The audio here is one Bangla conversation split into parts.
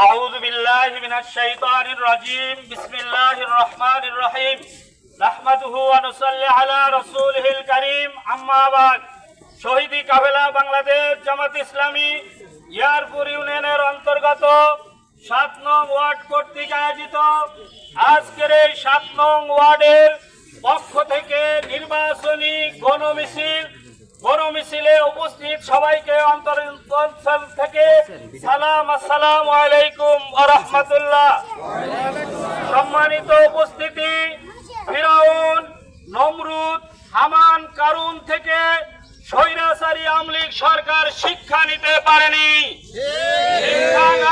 أعوذ بالله من الشيطان الرجيم بسم الله الرحمن الرحيم نحمده ونصلي على رسوله الكريم أما بعد শহীদি কাফেলা বাংলাদেশ জামাত ইসলামী ইয়ারপুর ইউনিয়নের অন্তর্গত সাত নং ওয়ার্ড কর্তৃক আয়োজিত আজকের এই সাত নং ওয়ার্ডের পক্ষ থেকে নির্বাচনী গণমিছিল গণমিছিলে উপস্থিত সবাইকে অন্তর অঞ্চল থেকে সালাম, আসসালাম আলাইকুম রহমতুল্লাহ। সম্মানিত উপস্থিতি, ফিরাউন, নমরুদ, হামান, কারুন থেকে স্বৈরাচারী আমলিগ সরকার শিক্ষা নিতে পারেনি। শিক্ষা না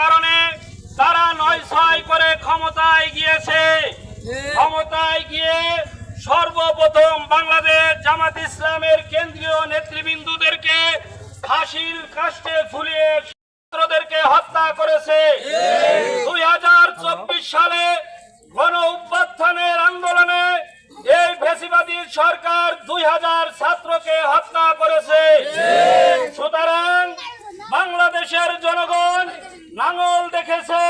কারণে তারা নয় ছয় করে ক্ষমতায় গিয়েছে। ক্ষমতায় গিয়ে সর্বপ্রথম বাংলাদেশ জামাত ইসলামের কেন্দ্রীয় নেতৃবৃন্দুদেরকে ফাঁসির কাষ্টে ঝুলিয়ে ছাত্রদেরকে হত্যা করেছে। দুই হাজার চব্বিশ সালে গণ উপাত্থানের আন্দোলনে এই ফেসিবাদী সরকার দুই হাজার ছাত্রকে হত্যা করেছে। সুতরাং বাংলাদেশের জনগণ নাঙল দেখেছে।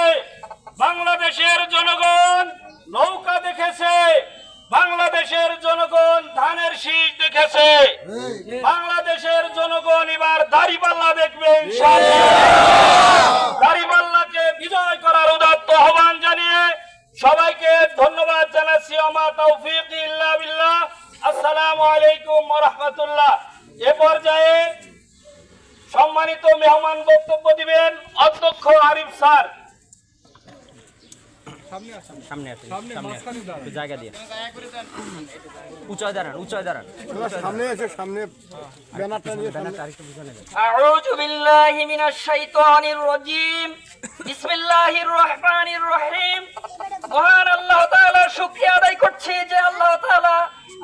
বাংলাদেশের জনগণ নৌকা দেখেছে বাংলাদেশের জনগণ ধানের দেখেছে বাংলাদেশের জনগণ এবার দাড়িপাল্লা দেখবে বিজয় করার উদাত্ত আহ্বান জানিয়ে সবাইকে ধন্যবাদ জানাচ্ছি তৌফিক আসসালামু আলাইকুম রাহমাতুল্লাহ। এ পর্যায়ে সম্মানিত মেহমান বক্তব্য দিবেন অধ্যক্ষ আরিফ স্যার।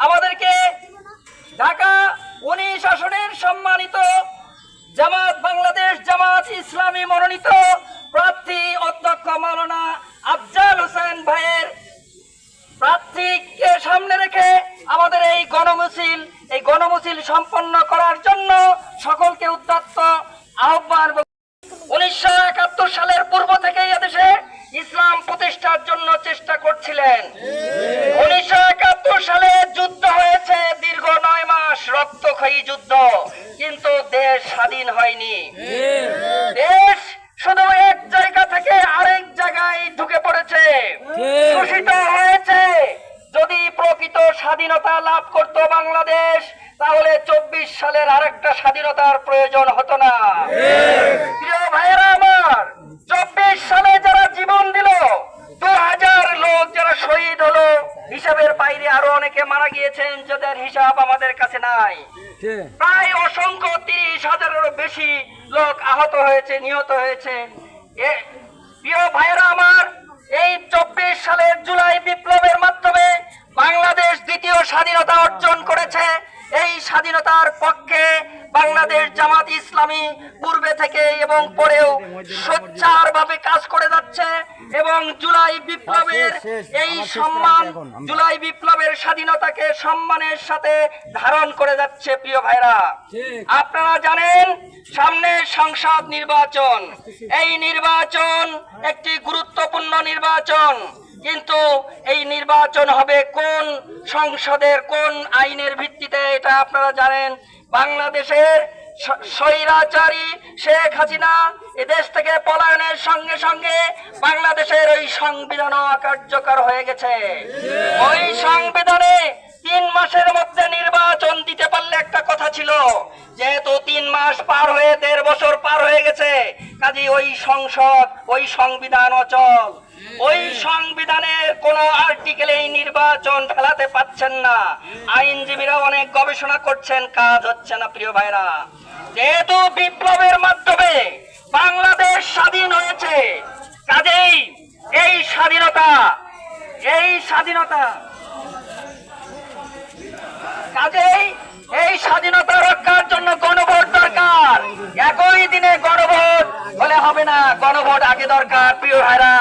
আমাদেরকে ঢাকা 19 আসনের সম্মানিত জামাত বাংলাদেশ জামাত ইসলামী মনোনীত প্রার্থী অধ্যক্ষ মাওলানা হোসেন ভাইয়ের প্রার্থীকে সামনে রেখে আমাদের এই গণমিছিল এই গণমিছিল সম্পন্ন করার জন্য সকলকে উদ্যত্ত আহ্বান উনিশশো একাত্তর সালের পূর্ব থেকে এদেশে ইসলাম প্রতিষ্ঠার জন্য চেষ্টা করছিলেন। উনিশশো একাত্তর সালে যুদ্ধ হয়েছে, দীর্ঘ নয় মাস রক্তক্ষয়ী যুদ্ধ, কিন্তু দেশ স্বাধীন হয়নি। শোষিত হয়েছে। যদি প্রকৃত স্বাধীনতা লাভ করত বাংলাদেশ তাহলে চব্বিশ সালের আরেকটা স্বাধীনতার প্রয়োজন হতো না। প্রিয় ভাইয়েরা আমার চব্বিশ সালে যারা জীবন দিল দু হাজার লোক যারা শহীদ হলো হিসাবের বাইরে আরও অনেকে মারা গিয়েছেন যাদের হিসাব আমাদের কাছে নাই। প্রায় অসংখ্য তিরিশ হাজারেরও বেশি লোক আহত হয়েছে নিহত হয়েছে। প্রিয় ভাইয়েরা আমার এই চব্বিশ সালের জুলাই বিপ্লবের মাধ্যমে বাংলাদেশ দ্বিতীয় স্বাধীনতা অর্জন করেছে। এই স্বাধীনতার পক্ষে বাংলাদেশ জামাত ইসলামী পূর্বে থেকে এবং পরেও সোচ্চার ভাবে কাজ করে যাচ্ছে এবং জুলাই বিপ্লবের এই সম্মান জুলাই বিপ্লবের স্বাধীনতাকে সম্মানের সাথে ধারণ করে যাচ্ছে প্রিয় ভাইরা। আপনারা জানেন সামনে সংসদ নির্বাচন। এই নির্বাচন একটি গুরুত্বপূর্ণ নির্বাচন। কিন্তু এই নির্বাচন হবে কোন সংসদের, কোন আইনের ভিত্তিতে, এটা আপনারা জানেন। বাংলাদেশের স্বৈরাচারী শেখ হাসিনা এদেশ থেকে পলায়নের সঙ্গে সঙ্গে বাংলাদেশের ওই সংবিধানও কার্যকর হয়ে গেছে। ওই সংবিধানে তিন মাসের মধ্যে নির্বাচন দিতে পারলে একটা কথা ছিল, যেহেতু তিন মাস পার হয়ে, দেড় বছর পার হয়ে গেছে কাজে ওই সংসদ, ওই সংবিধান অচল। ওই সংবিধানের কোন আর্টিকেলে এই নির্বাচন ফেলাতে পাচ্ছেন না। আইনজীবীরা অনেক গবেষণা করছেন, কাজ হচ্ছে না, প্রিয় ভাইরা। যেহেতু বিপ্লবের মাধ্যমে বাংলাদেশ স্বাধীন হয়েছে, কাজেই এই স্বাধীনতা এই স্বাধীনতা, কাজেই এই স্বাধীনতা রক্ষার জন্য গণভোট দরকার। একই দিনে গণভোট হলে হবে না, গণভোট আগে দরকার, প্রিয় ভাইরা।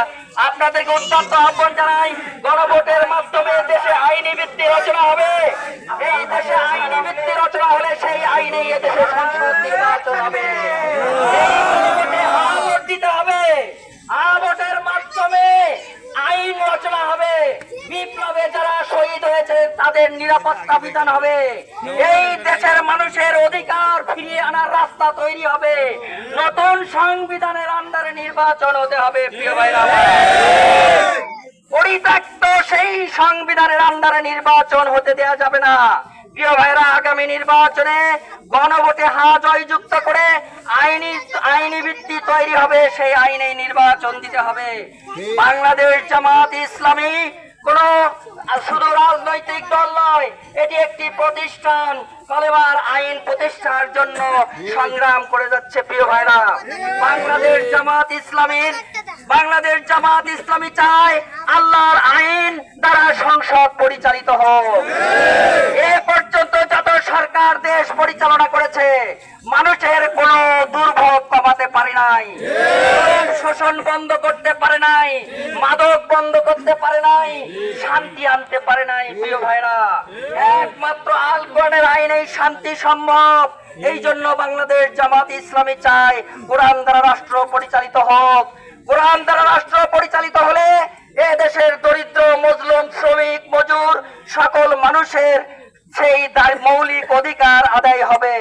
আপনাদেরকে অত্যন্ত আহ্বান জানাই, গণভোটের মাধ্যমে দেশে আইনি ভিত্তি রচনা হবে। এই দেশে আইনি ভিত্তি রচনা হলে সেই আইনে দেশে সংসদ নির্বাচন হবে। হবে রচনা হবে বিপ্লবে যারা শহীদ হয়েছে তাদের নিরাপত্তা বিধান হবে। এই দেশের মানুষের অধিকার ফিরিয়ে আনার রাস্তা তৈরি হবে। নতুন সংবিধানের আন্ডারে নির্বাচন হতে হবে, প্রিয় ভাইরা। পরিত্যক্ত সেই সংবিধানের আন্ডারে নির্বাচন হতে দেয়া যাবে না। প্রিয় ভাইরা, আগামী নির্বাচনে গণভোটে হা জয়যুক্ত করে আইনি আইনি ভিত্তি তৈরি হবে। সেই আইনে নির্বাচন দিতে হবে। বাংলাদেশ জামাত ইসলামী কোন শুধু রাজনৈতিক দল নয়, এটি একটি প্রতিষ্ঠান। কলেবার আইন প্রতিষ্ঠার জন্য সংগ্রাম করে যাচ্ছে প্রিয় ভাইরা। বাংলাদেশ জামাত ইসলামীর বাংলাদেশ জামাত ইসলামী চায় আল্লাহর আইন দ্বারা সংসদ পরিচালিত হোক। এ পর্যন্ত যত সরকার দেশ পরিচালনা করেছে, মানুষের কোন দুর্ভোগ কমাতে পারে নাই। শোষণ বন্ধ করতে পারে নাই, মাদক বন্ধ করতে পারে নাই, শান্তি আনতে পারে নাই, প্রিয় ভাইরা। একমাত্র আল কোরআনের আইনেই শান্তি সম্ভব। এই জন্য বাংলাদেশ জামাত ইসলামী চায় কোরআন দ্বারা রাষ্ট্র পরিচালিত হোক। কোরআন দ্বারা রাষ্ট্র পরিচালিত হলে এ দেশের দরিদ্র, মজলুম, শ্রমিক, মজুর সকল মানুষের সেই মৌলিক অধিকার আদায় হবে।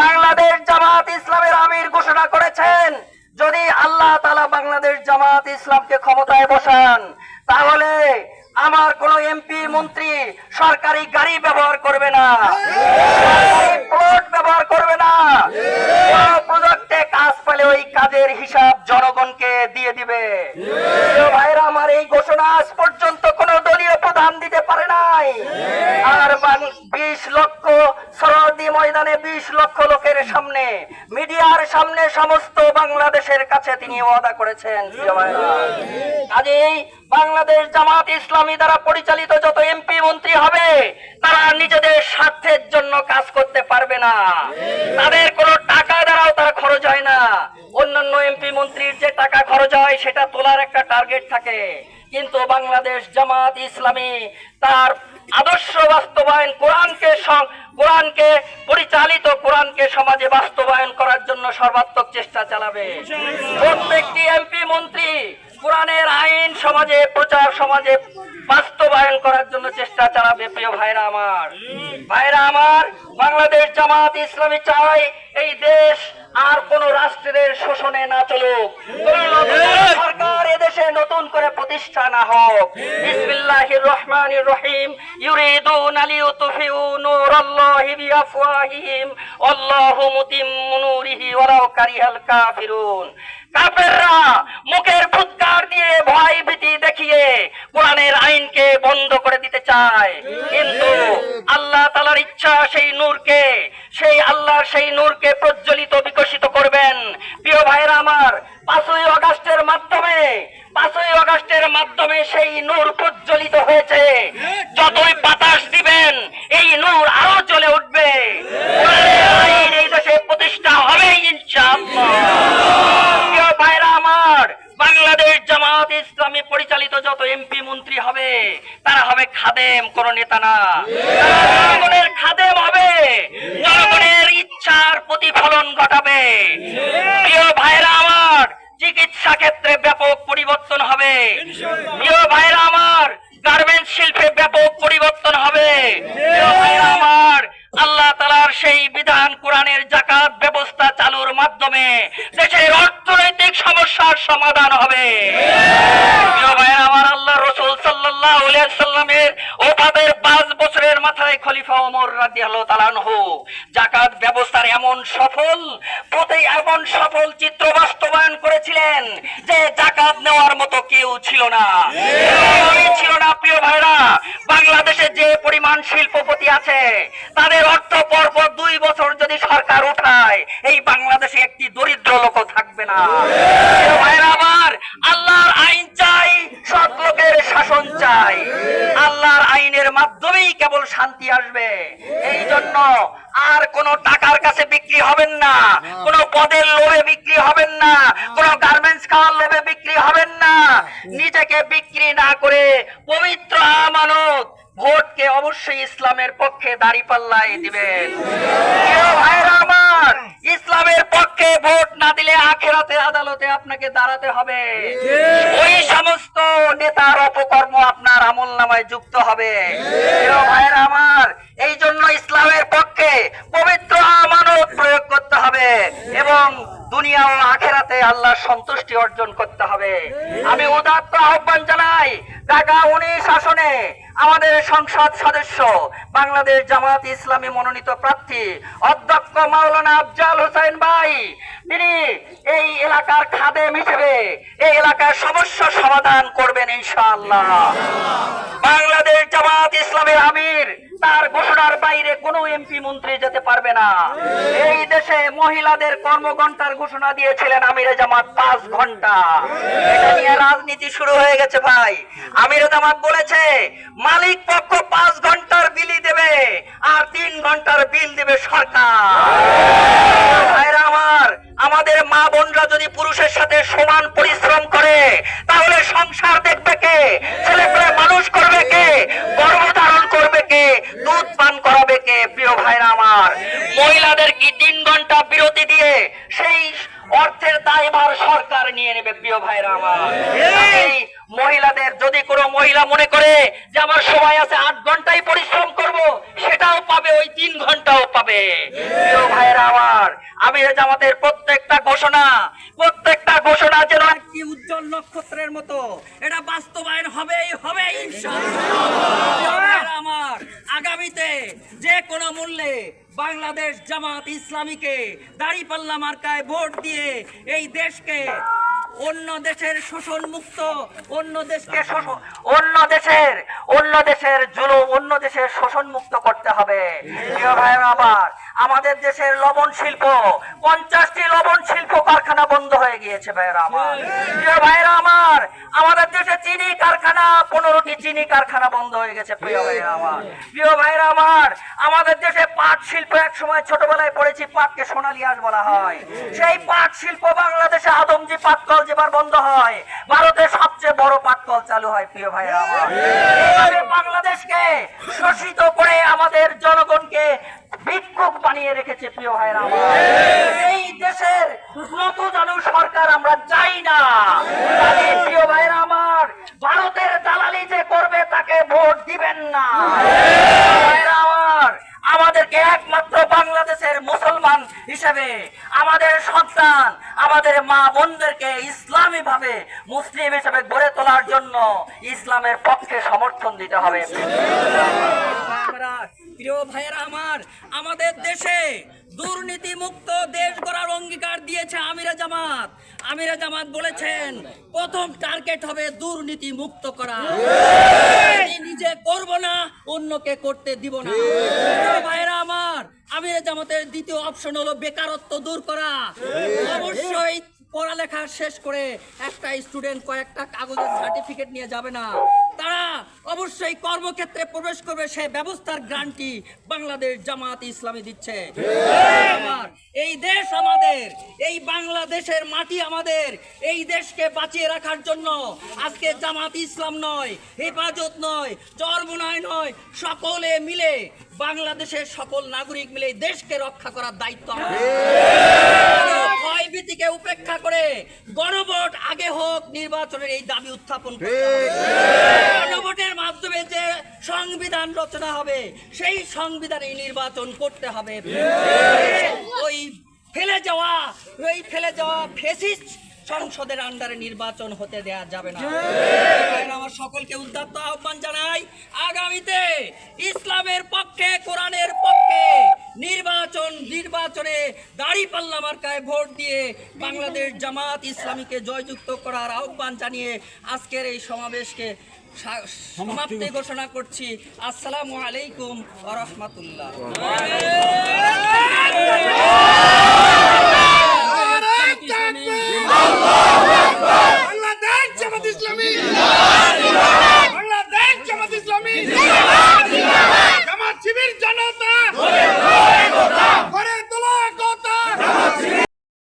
বাংলাদেশ জামাত ইসলামের আমির ঘোষণা করেছেন। যদি আল্লাহ তালা বাংলাদেশ জামাত ইসলামকে ক্ষমতায় বসান, তাহলে আমার কোন এমপি, মন্ত্রী সরকারি গাড়ি ব্যবহার করবে না। প্লট ব্যবহার করবে না। প্রজেক্টে কাজ পেলে ওই কাজের হিসাব জনগণকে দিয়ে দিবে। ভাইরা, আমার এই ঘোষণা আজ পর্যন্ত কোন দলীয় প্রধান দিতে পারে নাই। আর বিশ লক্ষ সরদি ময়দানে বিশ লক্ষ লোকের সামনে। মিডিয়ার সামনে সমস্ত বাংলাদেশের কাছে তিনি ওয়াদা করেছেন কাজেই বাংলাদেশ জামাত ইসলামী দ্বারা পরিচালিত যত এমপি মন্ত্রী হবে, তারা নিজেদের স্বার্থের জন্য কাজ করতে পারবে না। তাদের কোনো টাকা দ্বারাও তারা খরচ হয় না। অন্যান্য এমপি মন্ত্রীর যে টাকা খরচ হয়, সেটা তোলার একটা টার্গেট থাকে। কিন্তু বাংলাদেশ জামাত ইসলামী তার আদর্শ বাস্তবায়ন কোরআনকে কোরআনকে পরিচালিত কোরআনকে সমাজে বাস্তবায়ন করার জন্য সর্বাত্মক চেষ্টা চালাবে। প্রত্যেকটি এমপি মন্ত্রী কোরআনের আইন সমাজে, প্রচার সমাজে বাস্তবায়ন করার জন্য চেষ্টা চালাবে, প্রিয় ভাইরা আমার। ভাইরা আমার, বাংলাদেশ জামাত ইসলামী চায় এই দেশ আর কোন রাষ্ট্রের শোষণে না চলুক। সরকার এদেশে মুখের ফুৎকার দিয়ে ভয় ভীতি দেখিয়ে কোরআনের আইনকে বন্ধ করে দিতে চায়। কিন্তু আল্লাহ তালার ইচ্ছা সেই নূরকে, সেই আল্লাহ সেই নূরকে প্রজ্বলিত বিকশিত করবেন। প্রিয় ভাইরা আমার পাঁচই অগাস্টের মাধ্যমে পাঁচই অগাস্টের মাধ্যমে সেই নূর প্রজ্বলিত হয়েছে যতই বাতাস দিবেন এই নূর আরও জ্বলে উঠবে কোরআনের আইন এই দেশে প্রতিষ্ঠা হবে ইনশাআল্লাহ প্রিয় ভাইরা আমার বাংলাদেশ জামাত ইসলামী পরিচালিত যত এমপি মন্ত্রী হবে তারা হবে খাদেম কোন নেতা না তারা জনগণের খাদেম হবে জনগণের ইচ্ছার প্রতিফলন ঘটাবে প্রিয় ভাইরা আমার, চিকিৎসা ক্ষেত্রে ব্যাপক পরিবর্তন হবে। প্রিয় ভাইরা আমার গার্মেন্টস শিল্পে ব্যাপক পরিবর্তন হবে। আমার, আল্লাহ তালার সেই বিধান কোরআনের জাকাত ব্যবস্থা চালুর মাধ্যমে দেশের অর্থনৈতিক সমস্যার সমাধান হবে। প্রিয় আমার, আল্লাহ রসুল সাল্লাহ সাল্লামের ওফাদের পাঁচ বছরের মাথায় খলিফা ওমর রাদিয়াল্লাহু তাআলা আনহু জাকাত সফল প্রতি এমন সফল চিত্র বাস্তবায়ন করেছিলেন যে জাকাত নেওয়ার মতো কেউ ছিল না। ছিল না, প্রিয় ভাইরা বাংলাদেশে যে পরিমাণ শিল্পপতি আছে, তাদের অর্থ পরপর দুই বছর যদি সরকার উঠায়, এই বাংলাদেশে একটি দরিদ্র লোক থাকবে না। ভাইরা আমার, আল্লাহর আইন চাই, সৎ লোকের শাসন চাই। আল্লাহর আইনের মাধ্যমেই কেবল শান্তি আসবে। এই জন্য আর কোন টাকার কাছে বিক্রি হবেন না। কোন পদের লোভে বিক্রি হবেন না। কোন গার্মেন্টস খাওয়ার লোভে বিক্রি হবেন না। নিজেকে বিক্রি না করে পবিত্র আমানত ভোটকে অবশ্যই ইসলামের পক্ষে দাড়ি পাল্লায় দিবেন ভাইরা আমার ইসলামের পক্ষে ভোট না দিলে আখেরাতে আদালতে আপনাকে দাঁড়াতে হবে। ওই সমস্ত নেতার অপকর্ম আপনার আমল নামায় যুক্ত হবে। ভাইয়েরা আমার এই জন্য ইসলামের পক্ষে পবিত্র আমানত প্রয়োগ করতে হবে এবং দুনিয়া ও আখেরাতে আল্লাহর সন্তুষ্টি অর্জন করতে হবে। আমি উদাত্ত আহ্বান জানাই ঢাকা উনিশ আসনে আমাদের সংসদ সদস্য, বাংলাদেশ জামাত ইসলামী মনোনীত প্রার্থী অধ্যক্ষ মাওলানা আফজাল হোসেন ভাই। তিনি এই এলাকার খাদেম হিসেবে এই এলাকার সমস্যা সমাধান করবেন ইনশাআল্লাহ। বাংলাদেশ জামাত ইসলামের আমির তার ঘোষণার বাইরে কোনো এমপি মন্ত্রী যেতে পারবে না। এই দেশে মহিলাদের কর্মঘণ্টার ঘোষণা দিয়েছিলেন আমিরে জামাত পাঁচ ঘণ্টা এটা নিয়ে রাজনীতি শুরু হয়ে গেছে ভাই। আমিরে জামাত বলেছে, মালিক পক্ষ পাঁচ ঘণ্টার বিলি দেবে আর তিন ঘণ্টার বিল দেবে সরকার। ভাইরা আমার, আমাদের মা বোনরা যদি পুরুষের সাথে সমান পরিশ্রম করে তাহলে সংসার দেখবে কে ছেলে পেলে মানুষ করবে কে গর্ভধারণ করবে কে দুধ পান করাবে কে প্রিয় ভাইরা আমার মহিলাদের কি তিন ঘণ্টা বিরতি দিয়ে সেই অর্থের দায়ভার সরকার নিয়ে নেবে প্রিয় ভাইরা আমার এই মহিলাদের যদি কোনো মহিলা মনে করে যে আমার সময় আছে, আট ঘন্টাই পরিশ্রম করব, সেটাও পাবে, ওই তিন ঘন্টাও পাবে। ভাইরা আমার আমির জামাতের প্রত্যেকটা ঘোষণা প্রত্যেকটা ঘোষণা যেন একটি উজ্জ্বল নক্ষত্রের মতো। এটা বাস্তবায়ন হবেই হবে আমার, আগামীতে যে কোনো মূল্যে বাংলাদেশ জামাত ইসলামীকে দাড়িপাল্লা মার্কায় ভোট দিয়ে এই দেশকে অন্য দেশের শোষণ মুক্ত অন্য দেশকে শোষণ অন্য দেশের অন্য দেশের জুলুম অন্য দেশের শোষণ মুক্ত করতে হবে। প্রিয় ভাইয়েরা আমার আমাদের দেশের লবণ শিল্প পঞ্চাশটি লবণ শিল্প কারখানা বন্ধ হয়ে গিয়েছে ভাইয়েরা আমার। প্রিয় ভাইয়েরা আমার। আমাদের দেশে চিনি কারখানা পনেরোটি চিনি কারখানা বন্ধ হয়ে গেছে প্রিয় ভাইয়েরা আমার। প্রিয় ভাইয়েরা আমার আমাদের দেশে পাট শিল্প এক সময় ছোটবেলায় পড়েছি পাটকে সোনালী আঁশ বলা হয়। সেই পাট শিল্প বাংলাদেশে আদমজি পাটকল যেবার বন্ধ হয় ভারতে সবচেয়ে বড় পাটকল চালু হয় প্রিয় ভাইয়েরা আমার। এইভাবে বাংলাদেশকে শোষিত করে আমাদের জনগণকে ভিক্ষুক বানিয়ে রেখেছে প্রিয় ভাইয়েরা আমার। এই দেশের নত জানু সরকার আমরা চাই না। প্রিয় ভাইয়েরা আমার, ভারতের দালালি যে করবে তাকে ভোট দিবেন না। আমাদেরকে একমাত্র বাংলাদেশের মুসলমান হিসেবে আমাদের সন্তান, আমাদের মা বোনদেরকে ইসলামী ভাবে মুসলিম হিসেবে গড়ে তোলার জন্য ইসলামের পক্ষে সমর্থন দিতে হবে। প্রিয় ভাইয়েরা আমার, আমাদের দেশে দুর্নীতি মুক্ত দেশ গড়ার অঙ্গীকার দিয়েছে আমিরা জামাত। আমিরা জামাত বলেছেন, প্রথম টার্গেট হবে দুর্নীতি মুক্ত করা নিজে করব না, অন্যকে করতে দিব না। ভাইরা আমার, আমিরা জামাতের দ্বিতীয় অপশন হলো বেকারত্ব দূর করা। অবশ্যই পড়ালেখা শেষ করে একটা স্টুডেন্ট কয়েকটা কাগজের সার্টিফিকেট নিয়ে যাবে না তারা অবশ্যই কর্মক্ষেত্রে প্রবেশ করবে সে ব্যবস্থার গ্রান্টি বাংলাদেশ জামাত ইসলামী দিচ্ছে এই দেশ আমাদের, এই বাংলাদেশের মাটি আমাদের, এই দেশকে বাঁচিয়ে রাখার জন্য আজকে জামাত ইসলাম নয়, হেফাজত নয় চরমনায় নয়, সকলে মিলে বাংলাদেশের সকল নাগরিক মিলে দেশকে রক্ষা করার দায়িত্ব আমাদের। ভয়ভীতিকে উপেক্ষা করে গণভোট আগে হোক নির্বাচনের এই দাবি উত্থাপন করতে। গণভোটের মাধ্যমে যে সংবিধান রচনা হবে সেই সংবিধানে নির্বাচন করতে হবে। ওই ফেলে যাওয়া ওই ফেলে যাওয়া ফেসিস্ট সংসদের আন্ডারে নির্বাচন হতে দেয়া যাবে না। আমার সকলকে উদ্যত্ত আহ্বান জানাই আগামীতে ইসলামের পক্ষে কোরআনের পক্ষে নির্বাচন নির্বাচনে দাড়ি পাল্লা মার্কায় ভোট দিয়ে বাংলাদেশ জামাত ইসলামীকে জয়যুক্ত করার আহ্বান জানিয়ে আজকের এই সমাবেশকে সমাপ্তি ঘোষণা করছি। আসসালামু আলাইকুম রহমতুল্লাহ।